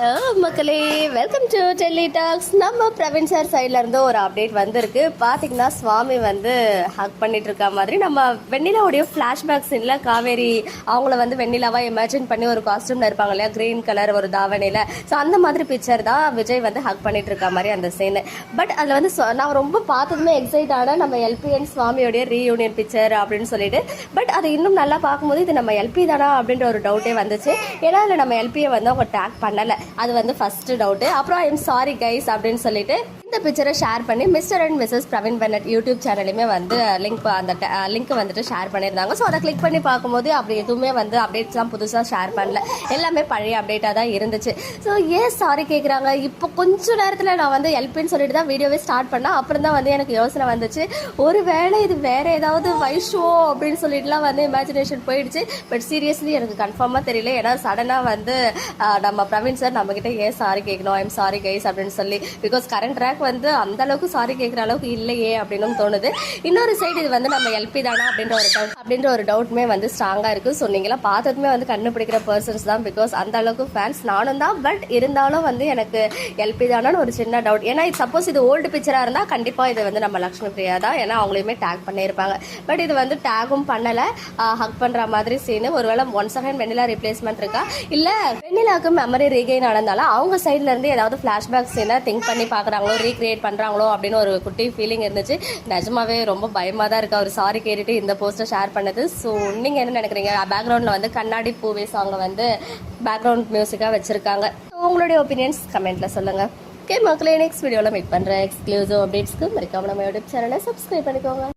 Hello மக்களே welcome to Delhi tax நம்ம Praveen sir ஒரு அப்டேட் வந்திருக்கு. பார்த்தீங்கன்னா சுவாமி வந்து ஹக் பண்ணிட்டு இருக்க மாதிரி. நம்ம வெண்ணிலாவுடைய ஃப்ளாஷ்பேக் சீனில் காவேரி அவங்கள வந்து வெண்ணிலாவாக இமேஜின் பண்ணி ஒரு காஸ்டியூம்ல இருப்பாங்க இல்லையா? க்ரீன் கலர் ஒரு தாவணியில். ஸோ அந்த மாதிரி பிக்சர் தான் விஜய் வந்து ஹக் பண்ணிட்டு இருக்க மாதிரி அந்த சீனு பட் அதில் வந்து நான் ரொம்ப பார்த்ததுமே எக்ஸைட் ஆன நம்ம எல்பிஎன் சுவாமியோடைய ரீயூனியன் பிக்சர் அப்படின்னு சொல்லிட்டு. பட் அது இன்னும் நல்லா பார்க்கும்போது இது நம்ம எல்பி தானா அப்படின்ற ஒரு டவுட்டே வந்துச்சு. ஏன்னா அதில் நம்ம எல்பியை வந்து அவங்க டேக் பண்ணலை. அது வந்து ஃபர்ஸ்ட் டவுட்டு அப்புறம் ஐம் சாரி கைஸ் அப்படின்னு சொல்லிட்டு இந்த பிக்சரை ஷேர் பண்ணி mister and Mrs Praveen Bennett YouTube சேனலையுமே வந்து லிங்க் அந்த லிங்க் வந்துட்டு ஷேர் பண்ணியிருந்தாங்க. ஸோ அதை கிளிக் பண்ணி பார்க்கும்போது அப்படி எதுவுமே வந்து அப்டேட்ஸ்லாம் புதுசாக ஷேர் பண்ணல. எல்லாமே பழைய அப்டேட்டாக தான் இருந்துச்சு. ஸோ ஏன் சாரி கேட்குறாங்க இப்போ கொஞ்ச நேரத்தில் நான் வந்து எல்பின்னு சொல்லிட்டு தான் வீடியோவே ஸ்டார்ட் பண்ணேன். அப்புறம் தான் வந்து எனக்கு யோசனை வந்துச்சு. ஒரு வேளை இது வேறு ஏதாவது வைஷோ அப்படின்னு சொல்லிட்டுலாம் வந்து இமேஜினேஷன் போயிடுச்சு. பட் சீரியஸ்லி எனக்கு கன்ஃபார்மாக தெரியல. ஏன்னா சடனாக வந்து நம்ம பிரவீன் சார் நம்மக்கிட்ட ஏன் சாரி கேட்கணும் ஐம் சாரி கைஸ் அப்படின்னு சொல்லி. பிகாஸ் கரண்ட் எனக்கு வந்து அந்த அளவுக்கு சாரி கேட்குற அளவுக்கு இல்லையே அப்படின்னு தோணுது. இன்னொரு சைடு இது வந்து நம்ம எல்பி தானா அப்படின்ற ஒரு டவுட் அப்படின்ற ஒரு டவுட்மே வந்து ஸ்ட்ராங்காக இருக்குது ஸோ நீங்களாம் பார்த்ததுமே வந்து கண்டுபிடிக்கிற பர்சன்ஸ் தான் பிகாஸ் அந்த அளவுக்கு ஃபேன்ஸ் நானும் தான். பட் இருந்தாலும் வந்து எனக்கு எல்பி தானான்னு ஒரு சின்ன டவுட் ஏன்னா சப்போஸ் இது ஓல்டு பிக்சராக இருந்தால் கண்டிப்பாக இது வந்து நம்ம லக்ஷ்மி பிரியா தான். ஏன்னா அவங்களையுமே டேக் பண்ணியிருப்பாங்க. பட் இது வந்து டேகும் பண்ணலை. ஹக் பண்ணுற மாதிரி சீனு ஒருவேளை ஒன் செகண்ட் வெண்ணிலா ரிப்ளேஸ்மெண்ட் இருக்கா? இல்லை வெண்ணிலாவுக்கு மெமரி ரீகெயின் நடந்தாலும் அவங்க சைட்லேருந்து ஏதாவது ஃப்ளாஷ்பேக் சீனை திங்க் பண்ணி பார்க்குறாங்களோ கிரியேட் பண்ணுறாங்களோ அப்படின்னு ஒரு குட்டி ஃபீலிங் இருந்துச்சு. நிஜமாவே ரொம்ப பயமாக தான் இருக்கு. அவர் சாரி கேட்டுட்டு இந்த போஸ்ட்டை ஷேர் பண்ணது. ஸோ நீங்கள் என்ன நினைக்கிறீங்க? பேக்ரவுண்டில் வந்து கண்ணாடி பூவே சாங்கை வந்து பேக்ரவுண்ட் மியூசிக்காக வச்சுருக்காங்க. உங்களுடைய ஒப்பீனியன்ஸ் கமெண்ட்டில் சொல்லுங்கள் ஓகே மக்களே நெக்ஸ்ட் வீடியோவில் மீட் பண்ணுறேன் எக்ஸ்க்ளூசிவ் அப்டேட்ஸ்க்கு மறக்காம நம்ம யூடியூப் சேனலை சப்ஸ்கிரைப் பண்ணிக்கோங்க.